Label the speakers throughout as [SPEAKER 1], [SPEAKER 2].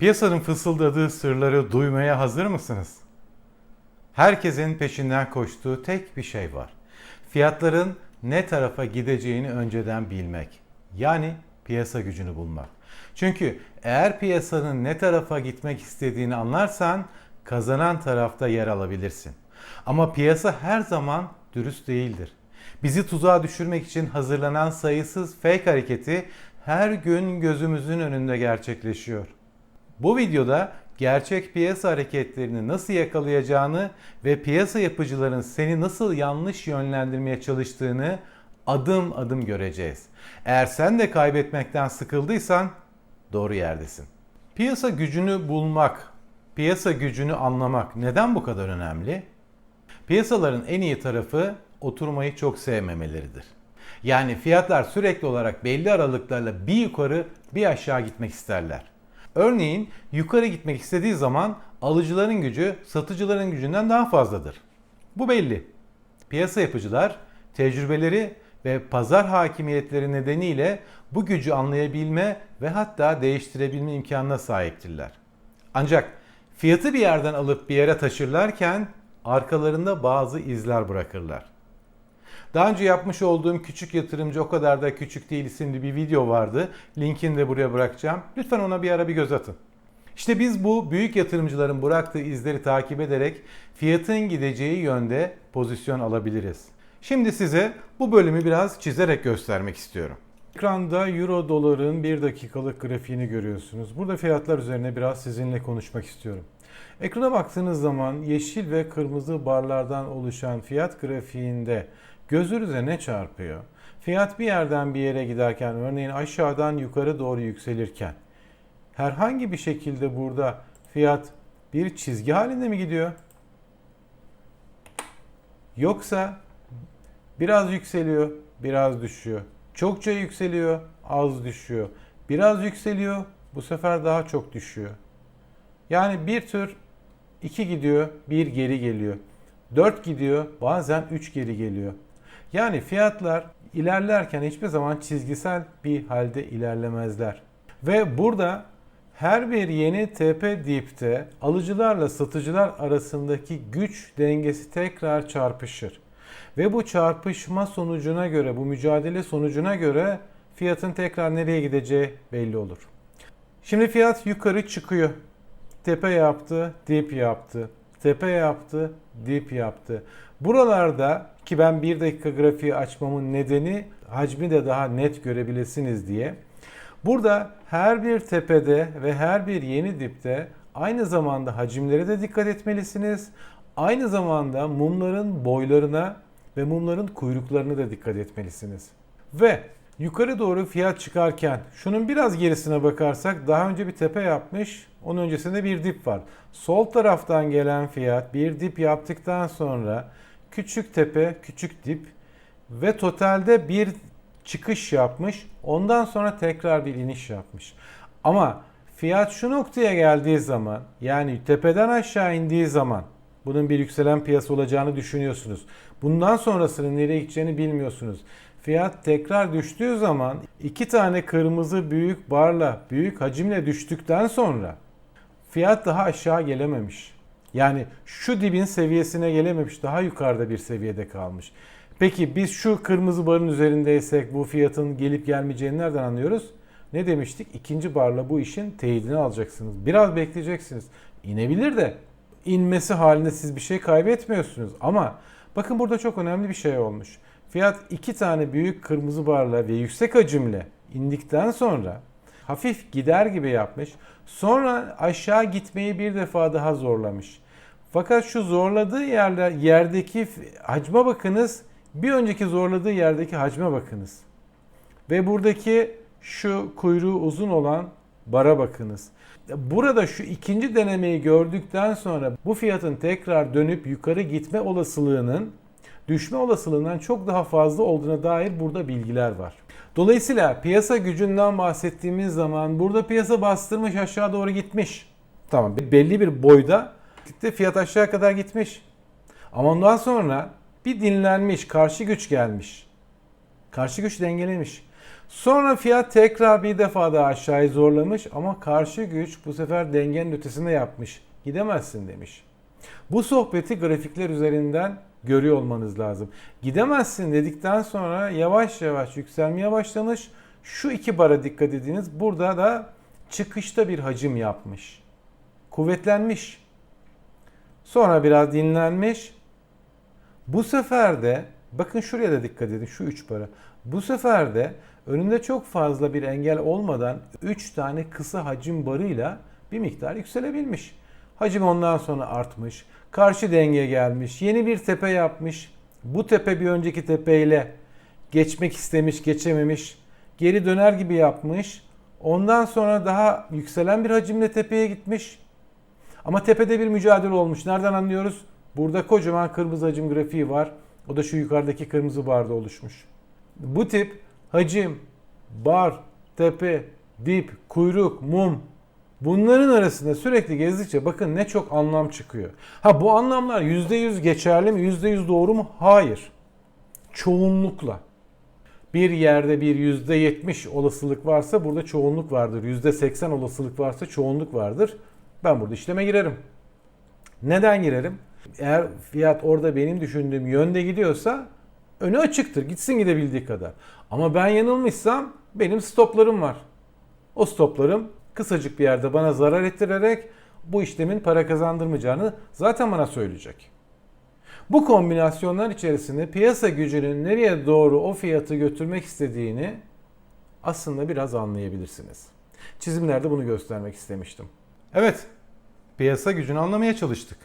[SPEAKER 1] Piyasanın fısıldadığı sırları duymaya hazır mısınız? Herkesin peşinden koştuğu tek bir şey var. Fiyatların ne tarafa gideceğini önceden bilmek. Yani piyasa gücünü bulmak. Çünkü eğer piyasanın ne tarafa gitmek istediğini anlarsan kazanan tarafta yer alabilirsin. Ama piyasa her zaman dürüst değildir. Bizi tuzağa düşürmek için hazırlanan sayısız fake hareketi her gün gözümüzün önünde gerçekleşiyor. Bu videoda gerçek piyasa hareketlerini nasıl yakalayacağını ve piyasa yapıcıların seni nasıl yanlış yönlendirmeye çalıştığını adım adım göreceğiz. Eğer sen de kaybetmekten sıkıldıysan doğru yerdesin. Piyasa gücünü bulmak, piyasa gücünü anlamak neden bu kadar önemli? Piyasaların en iyi tarafı oturmayı çok sevmemeleridir. Yani fiyatlar sürekli olarak belli aralıklarla bir yukarı bir aşağı gitmek isterler. Örneğin yukarı gitmek istediği zaman alıcıların gücü satıcıların gücünden daha fazladır. Bu belli. Piyasa yapıcılar tecrübeleri ve pazar hakimiyetleri nedeniyle bu gücü anlayabilme ve hatta değiştirebilme imkanına sahiptirler. Ancak fiyatı bir yerden alıp bir yere taşırlarken arkalarında bazı izler bırakırlar. Daha önce yapmış olduğum Küçük Yatırımcı O Kadar Da Küçük Değil isimli bir video vardı. Linkini de buraya bırakacağım. Lütfen ona bir ara bir göz atın. İşte biz bu büyük yatırımcıların bıraktığı izleri takip ederek fiyatın gideceği yönde pozisyon alabiliriz. Şimdi size bu bölümü biraz çizerek göstermek istiyorum. Ekranda Euro doların 1 dakikalık grafiğini görüyorsunuz. Burada fiyatlar üzerine biraz sizinle konuşmak istiyorum. Ekrana baktığınız zaman yeşil ve kırmızı barlardan oluşan fiyat grafiğinde gözünüze ne çarpıyor? Fiyat bir yerden bir yere giderken örneğin aşağıdan yukarı doğru yükselirken herhangi bir şekilde burada fiyat bir çizgi halinde mi gidiyor? Yoksa biraz yükseliyor, biraz düşüyor. Çokça yükseliyor, az düşüyor. Biraz yükseliyor, bu sefer daha çok düşüyor. Yani bir tür 2 gidiyor, 1 geri geliyor. 4 gidiyor, bazen 3 geri geliyor. Yani fiyatlar ilerlerken hiçbir zaman çizgisel bir halde ilerlemezler. Ve burada her bir yeni tepe dipte alıcılarla satıcılar arasındaki güç dengesi tekrar çarpışır. Ve bu çarpışma sonucuna göre, bu mücadele sonucuna göre fiyatın tekrar nereye gideceği belli olur. Şimdi fiyat yukarı çıkıyor. Tepe yaptı, dip yaptı. Tepe yaptı, dip yaptı. Buralarda ki ben bir dakika grafiği açmamın nedeni hacmi de daha net görebilirsiniz diye. Burada her bir tepede ve her bir yeni dipte aynı zamanda hacimlere de dikkat etmelisiniz. Aynı zamanda mumların boylarına ve mumların kuyruklarına da dikkat etmelisiniz. Ve yukarı doğru fiyat çıkarken şunun biraz gerisine bakarsak daha önce bir tepe yapmış. Onun öncesinde bir dip var. Sol taraftan gelen fiyat bir dip yaptıktan sonra küçük tepe, küçük dip ve totalde bir çıkış yapmış. Ondan sonra tekrar bir iniş yapmış. Ama fiyat şu noktaya geldiği zaman yani tepeden aşağı indiği zaman bunun bir yükselen piyasa olacağını düşünüyorsunuz. Bundan sonrasının nereye gideceğini bilmiyorsunuz. Fiyat tekrar düştüğü zaman iki tane kırmızı büyük barla büyük hacimle düştükten sonra fiyat daha aşağı gelememiş. Yani şu dibin seviyesine gelememiş. Daha yukarıda bir seviyede kalmış. Peki biz şu kırmızı barın üzerindeysek bu fiyatın gelip gelmeyeceğini nereden anlıyoruz? Ne demiştik? İkinci barla bu işin teyidini alacaksınız. Biraz bekleyeceksiniz. İnebilir de inmesi halinde siz bir şey kaybetmiyorsunuz. Ama bakın burada çok önemli bir şey olmuş. Fiyat iki tane büyük kırmızı barla ve yüksek hacimle indikten sonra hafif gider gibi yapmış. Sonra aşağı gitmeyi bir defa daha zorlamış. Fakat şu zorladığı yerler yerdeki hacme bakınız. Bir önceki zorladığı yerdeki hacme bakınız. Ve buradaki şu kuyruğu uzun olan bara bakınız. Burada şu ikinci denemeyi gördükten sonra bu fiyatın tekrar dönüp yukarı gitme olasılığının düşme olasılığından çok daha fazla olduğuna dair burada bilgiler var. Dolayısıyla piyasa gücünden bahsettiğimiz zaman burada piyasa bastırmış aşağı doğru gitmiş. Tamam belli bir boyda fiyat aşağı kadar gitmiş. Ama ondan sonra bir dinlenmiş, karşı güç gelmiş. Karşı güç dengelemiş. Sonra fiyat tekrar bir defa daha aşağıya zorlamış ama karşı güç bu sefer dengenin ötesinde yapmış. Gidemezsin demiş. Bu sohbeti grafikler üzerinden görüyor olmanız lazım. Gidemezsin dedikten sonra yavaş yavaş yükselmeye başlamış. Şu iki bara dikkat ediniz. Burada da çıkışta bir hacim yapmış. Kuvvetlenmiş. Sonra biraz dinlenmiş. Bu sefer de bakın şuraya da dikkat edin şu üç para. Bu sefer de önünde çok fazla bir engel olmadan 3 tane kısa hacim barıyla bir miktar yükselebilmiş. Hacim ondan sonra artmış. Karşı denge gelmiş. Yeni bir tepe yapmış. Bu tepe bir önceki tepeyle geçmek istemiş, geçememiş. Geri döner gibi yapmış. Ondan sonra daha yükselen bir hacimle tepeye gitmiş. Ama tepede bir mücadele olmuş. Nereden anlıyoruz? Burada kocaman kırmızı hacim grafiği var. O da şu yukarıdaki kırmızı barda oluşmuş. Bu tip hacim, bar, tepe, dip, kuyruk, mum bunların arasında sürekli gezdikçe bakın ne çok anlam çıkıyor. Ha bu anlamlar %100 geçerli mi? %100 doğru mu? Hayır. Çoğunlukla. Bir yerde bir %70 olasılık varsa burada çoğunluk vardır. %80 olasılık varsa çoğunluk vardır. Ben burada işleme girerim. Neden girerim? Eğer fiyat orada benim düşündüğüm yönde gidiyorsa önü açıktır. Gitsin gidebildiği kadar. Ama ben yanılmışsam benim stoplarım var. O stoplarım kısacık bir yerde bana zarar ettirerek bu işlemin para kazandırmayacağını zaten bana söyleyecek. Bu kombinasyonlar içerisinde piyasa gücünün nereye doğru o fiyatı götürmek istediğini aslında biraz anlayabilirsiniz. Çizimlerde bunu göstermek istemiştim. Evet, piyasa gücünü anlamaya çalıştık.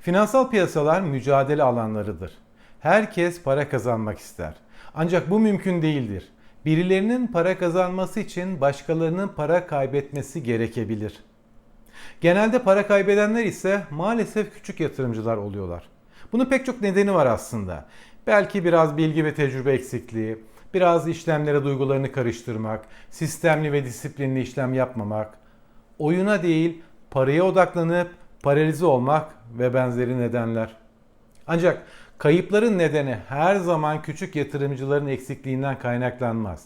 [SPEAKER 1] Finansal piyasalar mücadele alanlarıdır. Herkes para kazanmak ister. Ancak bu mümkün değildir. Birilerinin para kazanması için başkalarının para kaybetmesi gerekebilir. Genelde para kaybedenler ise maalesef küçük yatırımcılar oluyorlar. Bunun pek çok nedeni var aslında. Belki biraz bilgi ve tecrübe eksikliği, biraz işlemlere duygularını karıştırmak, sistemli ve disiplinli işlem yapmamak, oyuna değil paraya odaklanıp paralize olmak ve benzeri nedenler. Ancak kayıpların nedeni her zaman küçük yatırımcıların eksikliğinden kaynaklanmaz.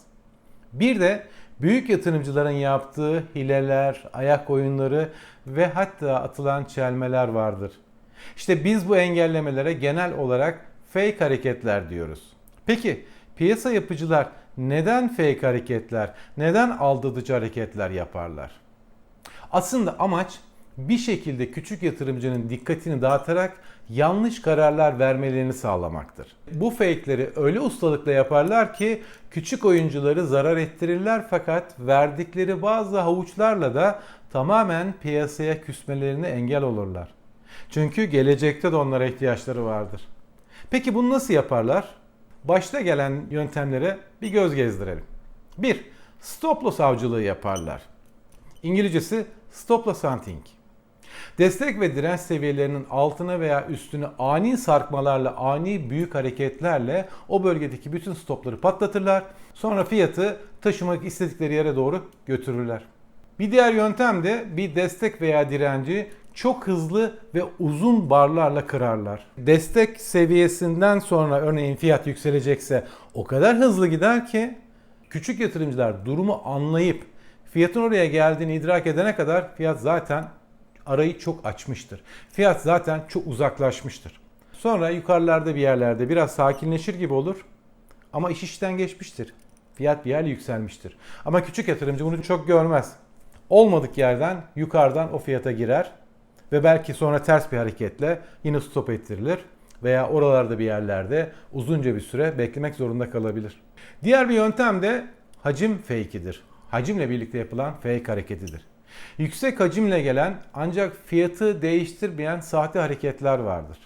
[SPEAKER 1] Bir de büyük yatırımcıların yaptığı hileler, ayak oyunları ve hatta atılan çelmeler vardır. İşte biz bu engellemelere genel olarak fake hareketler diyoruz. Peki piyasa yapıcılar neden fake hareketler, neden aldatıcı hareketler yaparlar? Aslında amaç bir şekilde küçük yatırımcının dikkatini dağıtarak yanlış kararlar vermelerini sağlamaktır. Bu fake'leri öyle ustalıkla yaparlar ki küçük oyuncuları zarar ettirirler fakat verdikleri bazı havuçlarla da tamamen piyasaya küsmelerine engel olurlar. Çünkü gelecekte de onlara ihtiyaçları vardır. Peki bunu nasıl yaparlar? Başta gelen yöntemlere bir göz gezdirelim. 1. Stop loss avcılığı yaparlar. İngilizcesi stop loss hunting. Destek ve direnç seviyelerinin altına veya üstüne ani sarkmalarla, ani büyük hareketlerle o bölgedeki bütün stopları patlatırlar. Sonra fiyatı taşımak istedikleri yere doğru götürürler. Bir diğer yöntem de bir destek veya direnci çok hızlı ve uzun barlarla kırarlar. Destek seviyesinden sonra örneğin fiyat yükselecekse o kadar hızlı gider ki küçük yatırımcılar durumu anlayıp fiyatın oraya geldiğini idrak edene kadar fiyat zaten arayı çok açmıştır. Fiyat zaten çok uzaklaşmıştır. Sonra yukarılarda bir yerlerde biraz sakinleşir gibi olur ama iş işten geçmiştir. Fiyat bir yer yükselmiştir. Ama küçük yatırımcı bunu çok görmez. Olmadık yerden yukarıdan o fiyata girer ve belki sonra ters bir hareketle yine stop ettirilir veya oralarda bir yerlerde uzunca bir süre beklemek zorunda kalabilir. Diğer bir yöntem de hacim fake'idir. Hacimle birlikte yapılan fake hareketidir. Yüksek hacimle gelen ancak fiyatı değiştirmeyen sahte hareketler vardır.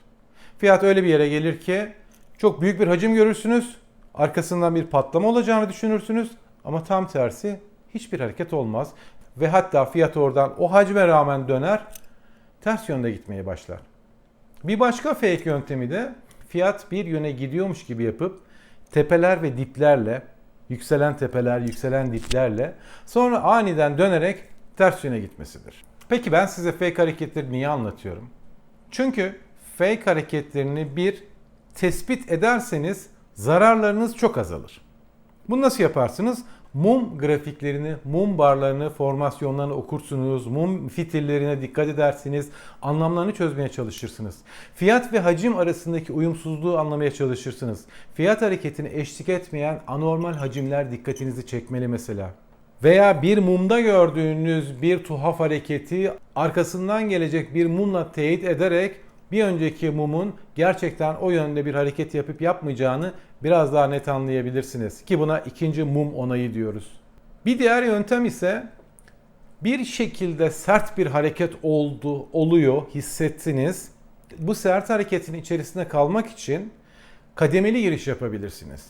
[SPEAKER 1] Fiyat öyle bir yere gelir ki çok büyük bir hacim görürsünüz, arkasından bir patlama olacağını düşünürsünüz ama tam tersi hiçbir hareket olmaz ve hatta fiyat oradan o hacme rağmen döner, ters yönde gitmeye başlar. Bir başka fake yöntemi de fiyat bir yöne gidiyormuş gibi yapıp tepeler ve diplerle, yükselen tepeler, yükselen diplerle sonra aniden dönerek ters yöne gitmesidir. Peki ben size fake hareketleri niye anlatıyorum? Çünkü fake hareketlerini bir tespit ederseniz zararlarınız çok azalır. Bunu nasıl yaparsınız? Mum grafiklerini, mum barlarını, formasyonlarını okursunuz. Mum fitillerine dikkat edersiniz. Anlamlarını çözmeye çalışırsınız. Fiyat ve hacim arasındaki uyumsuzluğu anlamaya çalışırsınız. Fiyat hareketini eşlik etmeyen anormal hacimler dikkatinizi çekmeli mesela. Veya bir mumda gördüğünüz bir tuhaf hareketi arkasından gelecek bir mumla teyit ederek bir önceki mumun gerçekten o yönde bir hareket yapıp yapmayacağını biraz daha net anlayabilirsiniz. Ki buna ikinci mum onayı diyoruz. Bir diğer yöntem ise bir şekilde sert bir hareket oldu, oluyor, hissettiniz. Bu sert hareketin içerisinde kalmak için kademeli giriş yapabilirsiniz.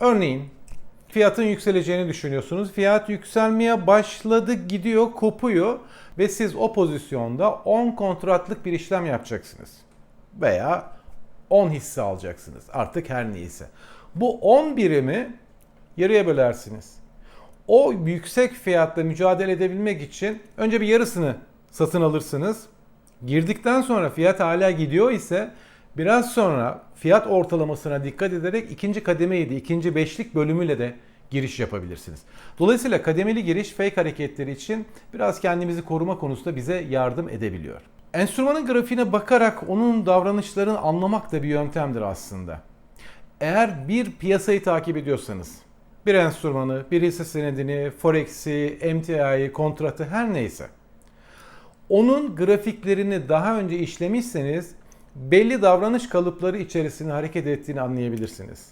[SPEAKER 1] Örneğin fiyatın yükseleceğini düşünüyorsunuz. Fiyat yükselmeye başladı, gidiyor, kopuyor ve siz o pozisyonda 10 kontratlık bir işlem yapacaksınız. Veya 10 hisse alacaksınız. Artık her neyse. Bu 10 birimi yarıya bölersiniz. O yüksek fiyatla mücadele edebilmek için önce bir yarısını satın alırsınız. Girdikten sonra fiyat hala gidiyor ise biraz sonra fiyat ortalamasına dikkat ederek ikinci kademeyi de ikinci beşlik bölümüyle de giriş yapabilirsiniz. Dolayısıyla kademeli giriş fake hareketleri için biraz kendimizi koruma konusunda bize yardım edebiliyor. Enstrümanın grafiğine bakarak onun davranışlarını anlamak da bir yöntemdir aslında. Eğer bir piyasayı takip ediyorsanız, bir enstrümanı, bir hisse senedini, forex'i, MTI'yi, kontratı her neyse. Onun grafiklerini daha önce işlemişseniz belli davranış kalıpları içerisinde hareket ettiğini anlayabilirsiniz.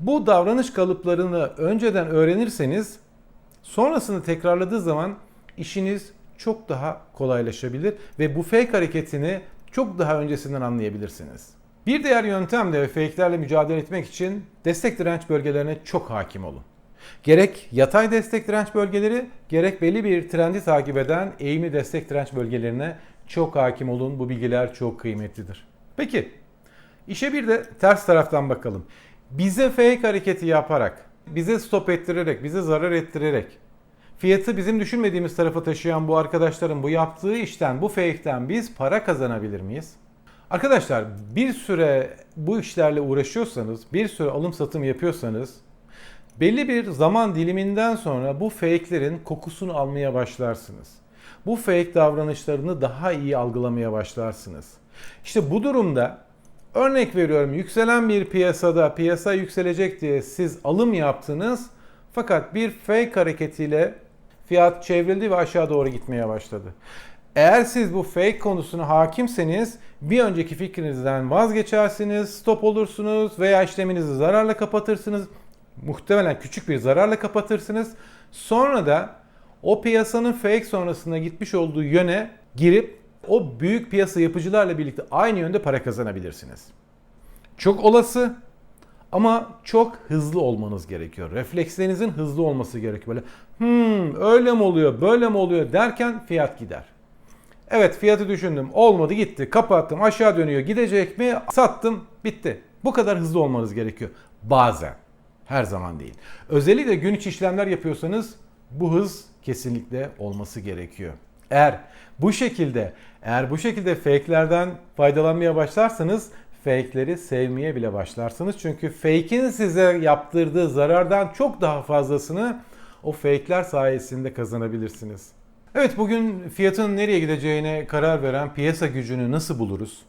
[SPEAKER 1] Bu davranış kalıplarını önceden öğrenirseniz sonrasını tekrarladığı zaman işiniz çok daha kolaylaşabilir ve bu fake hareketini çok daha öncesinden anlayabilirsiniz. Bir diğer yöntem de fake'lerle mücadele etmek için destek direnç bölgelerine çok hakim olun. Gerek yatay destek direnç bölgeleri gerek belli bir trendi takip eden eğimli destek direnç bölgelerine çok hakim olun. Bu bilgiler çok kıymetlidir. Peki işe bir de ters taraftan bakalım. Bize fake hareketi yaparak, bize stop ettirerek, bize zarar ettirerek fiyatı bizim düşünmediğimiz tarafa taşıyan bu arkadaşların bu yaptığı işten, bu fake'ten biz para kazanabilir miyiz? Arkadaşlar bir süre bu işlerle uğraşıyorsanız, bir süre alım satım yapıyorsanız belli bir zaman diliminden sonra bu fake'lerin kokusunu almaya başlarsınız. Bu fake davranışlarını daha iyi algılamaya başlarsınız. İşte bu durumda örnek veriyorum yükselen bir piyasada piyasa yükselecek diye siz alım yaptınız fakat bir fake hareketiyle fiyat çevrildi ve aşağı doğru gitmeye başladı. Eğer siz bu fake konusuna hakimseniz bir önceki fikrinizden vazgeçersiniz, stop olursunuz veya işleminizi zararla kapatırsınız. Muhtemelen küçük bir zararla kapatırsınız. Sonra da o piyasanın fake sonrasında gitmiş olduğu yöne girip o büyük piyasa yapıcılarla birlikte aynı yönde para kazanabilirsiniz. Çok olası ama çok hızlı olmanız gerekiyor. Reflekslerinizin hızlı olması gerekiyor. Böyle hmm öyle mi oluyor böyle mi oluyor derken fiyat gider. Evet fiyatı düşündüm olmadı gitti kapattım aşağı dönüyor gidecek mi sattım bitti. Bu kadar hızlı olmanız gerekiyor. Bazen her zaman değil. Özellikle gün içi işlemler yapıyorsanız bu hız kesinlikle olması gerekiyor. Eğer bu şekilde eğer bu şekilde fake'lerden faydalanmaya başlarsanız fake'leri sevmeye bile başlarsınız. Çünkü fake'in size yaptırdığı zarardan çok daha fazlasını o fake'ler sayesinde kazanabilirsiniz. Evet bugün fiyatın nereye gideceğine karar veren piyasa gücünü nasıl buluruz?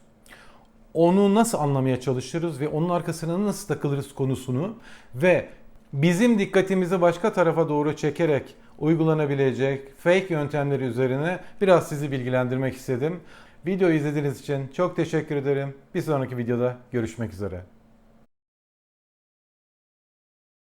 [SPEAKER 1] Onu nasıl anlamaya çalışırız ve onun arkasına nasıl takılırız konusunu ve bizim dikkatimizi başka tarafa doğru çekerek uygulanabilecek fake yöntemleri üzerine biraz sizi bilgilendirmek istedim. Videoyu izlediğiniz için çok teşekkür ederim. Bir sonraki videoda görüşmek üzere.